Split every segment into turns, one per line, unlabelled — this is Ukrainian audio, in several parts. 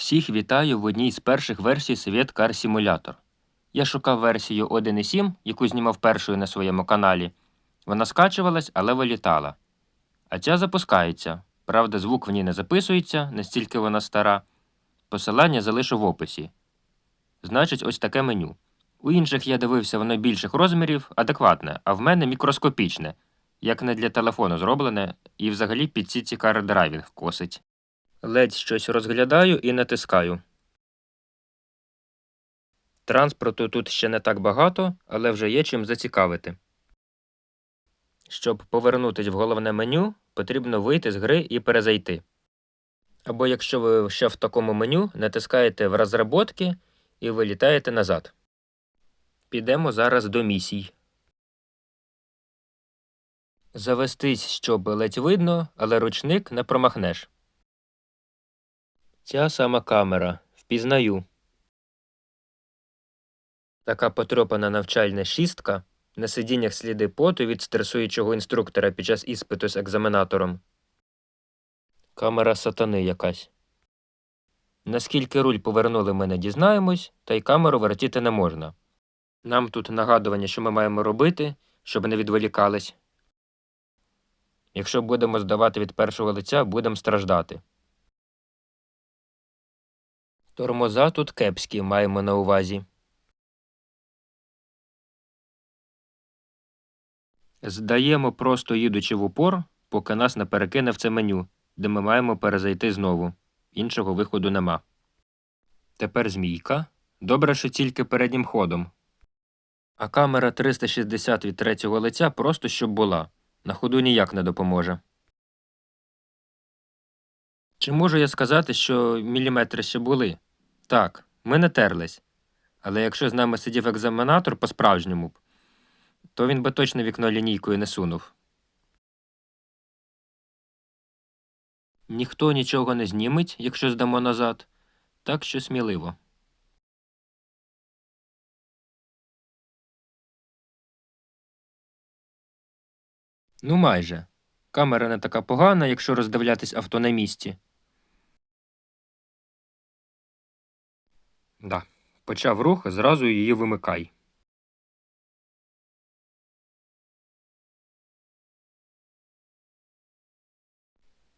Всіх вітаю в одній з перших версій Совєт Car Simulator. Я шукав версію 1.7, яку знімав першою на своєму каналі. Вона скачувалась, але вилітала. А ця запускається. Правда, звук в ній не записується, настільки вона стара. Посилання залишу в описі. Значить, ось таке меню. У інших я дивився, воно більших розмірів, адекватне, а в мене мікроскопічне, як не для телефону зроблене, і взагалі під ці car драйвінг косить. Ледь щось розглядаю і натискаю. Транспорту тут ще не так багато, але вже є чим зацікавити. Щоб повернутись в головне меню, потрібно вийти з гри і перезайти. Або якщо ви ще в такому меню, натискаєте в розработки і вилітаєте назад. Підемо зараз до місій. Завестись, щоб ледь видно, але ручник не промахнеш. Ця сама камера. Впізнаю. Така потрьопана навчальна шістка. На сидіннях сліди поту від стресуючого інструктора під час іспиту з екзаменатором. Камера сатани якась. Наскільки руль повернули, ми не дізнаємось, та й камеру вертіти не можна. Нам тут нагадування, що ми маємо робити, щоб не відволікались. Якщо будемо здавати від першого лиця, будемо страждати. Тормоза тут кепські маємо на увазі. Здаємо, просто їдучи в упор, поки нас не перекине в це меню, де ми маємо перезайти знову. Іншого виходу нема. Тепер змійка. Добре, що тільки переднім ходом. А камера 360 від третього лиця просто щоб була. На ходу ніяк не допоможе. Чи можу я сказати, що міліметри ще були? Так, ми не терлись. Але якщо з нами сидів екзаменатор по-справжньому б, то він би точно вікно лінійкою не сунув. Ніхто нічого не зніметь, якщо здамо назад, так що сміливо. Ну, майже. Камера не така погана, якщо роздивлятись авто на місці. Да. Почав рух, зразу її вимикай.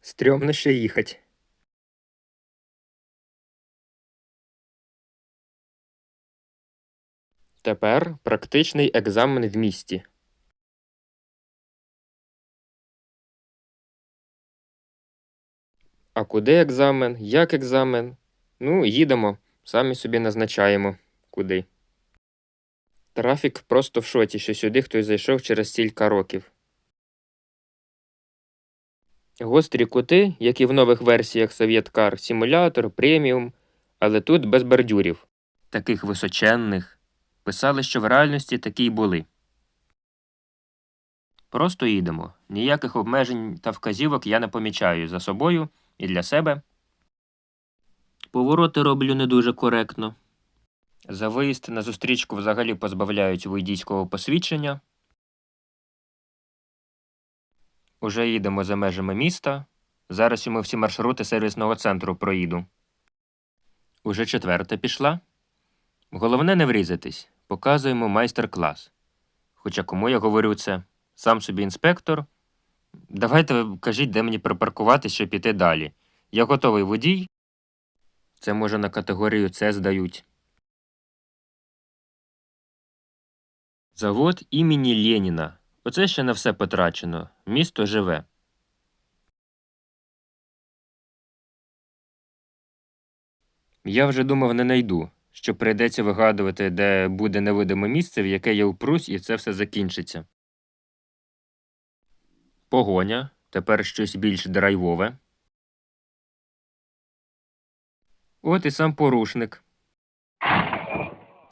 Стрьомно ще їхать. Тепер практичний екзамен в місті. А куди екзамен? Як екзамен? Ну, їдемо, самі собі назначаємо куди. Трафік просто в шоці, що сюди хтось зайшов через стільки років. Гострі кути, як і в нових версіях Car Simulator, преміум, але тут без бордюрів. Таких височенних. Писали, що в реальності такі й були. Просто їдемо. Ніяких обмежень та вказівок я не помічаю за собою і для себе. Повороти роблю не дуже коректно. За виїзд на зустрічку взагалі позбавляють водійського посвідчення. Уже їдемо за межами міста. Зараз йому всі маршрути сервісного центру проїду. Уже четверта пішла. Головне не врізатись. Показуємо майстер-клас. Хоча кому я говорю це? Сам собі інспектор. Давайте кажіть, де мені припаркувати, щоб піти далі. Я готовий водій. Це може на категорію С здають. Завод імені Леніна. Оце ще не все потрачено. Місто живе. Я вже думав, не найду, що прийдеться вигадувати, де буде невидиме місце, в яке я впрусь, і це все закінчиться. Погоня. Тепер щось більш драйвове. От і сам порушник.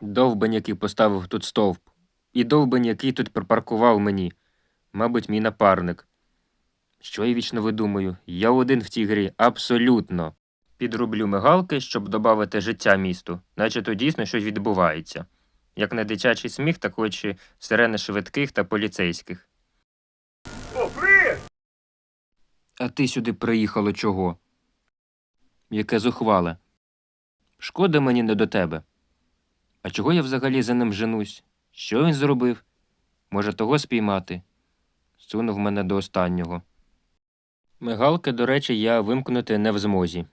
Довбень, який поставив тут стовп. І довбень, який тут припаркував мені. Мабуть, мій напарник. Що я вічно видумую? Я один в тій грі абсолютно. Підрублю мигалки, щоб додати життя місту, наче то дійсно щось відбувається. Як не дитячий сміх, так хоч і сирени швидких та поліцейських. А ти сюди приїхало чого? Яке зухвале. Шкода мені не до тебе. А чого я взагалі за ним женусь? Що він зробив? Може, того спіймати? Сунув мене до останнього. Мигалки, до речі, я вимкнути не в змозі.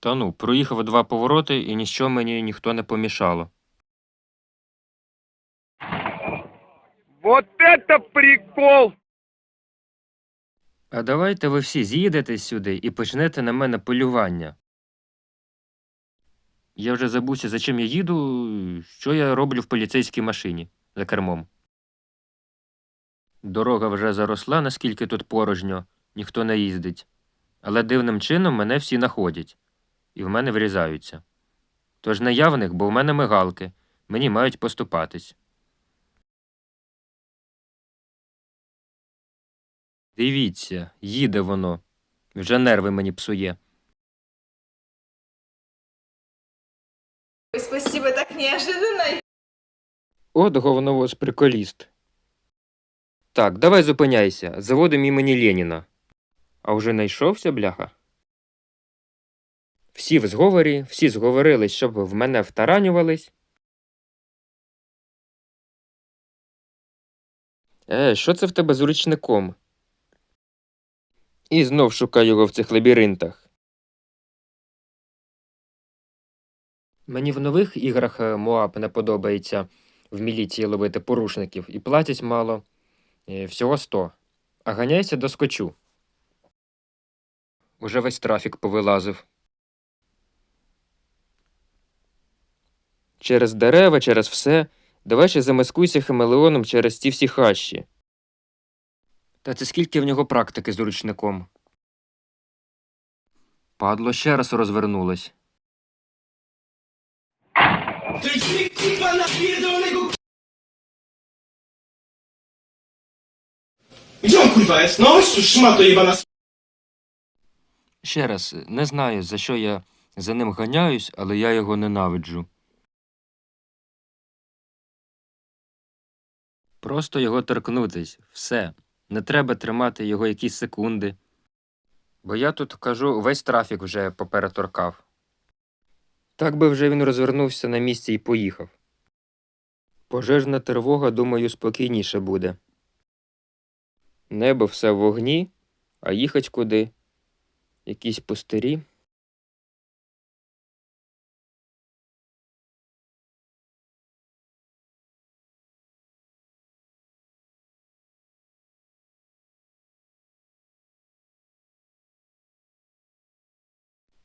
Та ну, проїхав два повороти і ніщо мені ніхто не помішало.
Вот это прикол!
А давайте ви всі з'їдете сюди і почнете на мене полювання. Я вже забувся, за чим я їду, що я роблю в поліцейській машині за кермом. Дорога вже заросла, наскільки тут порожньо, ніхто не їздить. Але дивним чином мене всі находять і в мене врізаються. Тож не я в них, бо в мене мигалки, мені мають поступатись. Дивіться, їде воно. Вже нерви мені псує.
Ой, Спасибо, так неожиданно.
От говновоз приколіст. Так, давай зупиняйся. Заводим імені Леніна. А вже знайшовся, бляха? Всі в зговорі, всі зговорились, щоб в мене втаранювались. Е, що це в тебе з ручником? І знов шукаю його в цих лабіринтах. Мені в нових іграх е, Моаб не подобається в міліції ловити порушників і платять мало. Е, Всього 100. А ганяйся доскочу. Уже весь трафік повилазив. Через дерева, через все. Давай ще замаскуйся хамелеоном через ті всі хащі. Та це скільки в нього практики з ручником? Падло ще раз
jebana s-
Ще раз, не знаю, за що я за ним ганяюсь, але я його ненавиджу. Просто його торкнутись, все. Не треба тримати його якісь секунди. Бо я тут кажу, весь трафік вже попереторкав. Так би вже він розвернувся на місці і поїхав. Пожежна тривога, думаю, спокійніше буде. Небо все в вогні, а їхать куди? Якісь пустирі.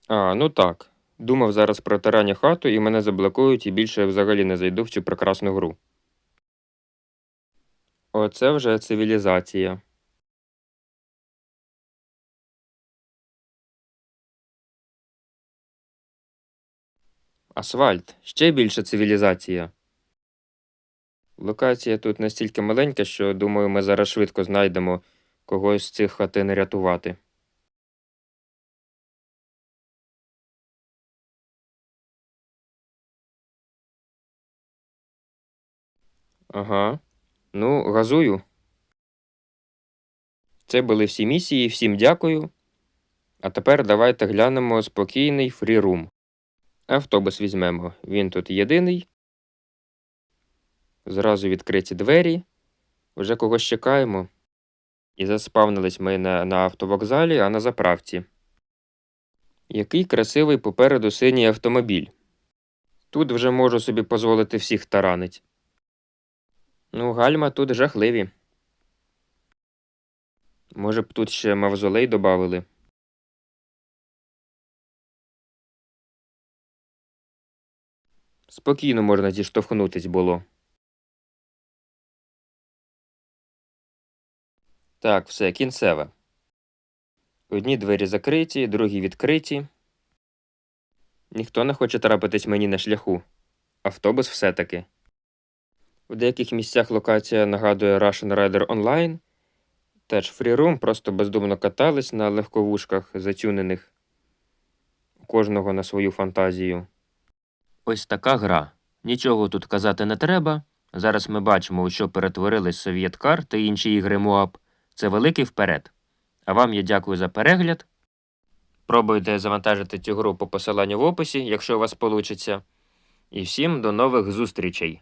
А, ну так. Думав зараз про тарання хату і мене заблокують, і більше я взагалі не зайду в цю прекрасну гру. Оце вже цивілізація. Асфальт ще більше цивілізація. Локація тут настільки маленька, що, думаю, ми зараз швидко знайдемо когось з цих хатин рятувати. Ага. Ну, газую. Це були всі місії, всім дякую. А тепер давайте глянемо спокійний фрірум. Автобус візьмемо. Він тут єдиний. Зразу відкриті двері. Вже когось чекаємо. І заспавнились ми не на автовокзалі, а на заправці. Який красивий попереду синій автомобіль. Тут вже можу собі дозволити всіх таранить. Ну, гальма тут жахливі. Може б тут ще мавзолей добавили. Спокійно можна зіштовхнутись було. Так, все, кінцеве. Одні двері закриті, другі відкриті. Ніхто не хоче трапитись мені на шляху. Автобус все-таки. У деяких місцях локація нагадує Russian Rider Online. Теж фрірум, просто бездумно катались на легковушках, затюнених. Кожного на свою фантазію. Ось така гра. Нічого тут казати не треба. Зараз ми бачимо, у що перетворились Совєткар та інші ігри МОАП. Це великий вперед. А вам я дякую за перегляд. Пробуйте завантажити цю гру по посиланню в описі, якщо у вас вийде. І всім до нових зустрічей!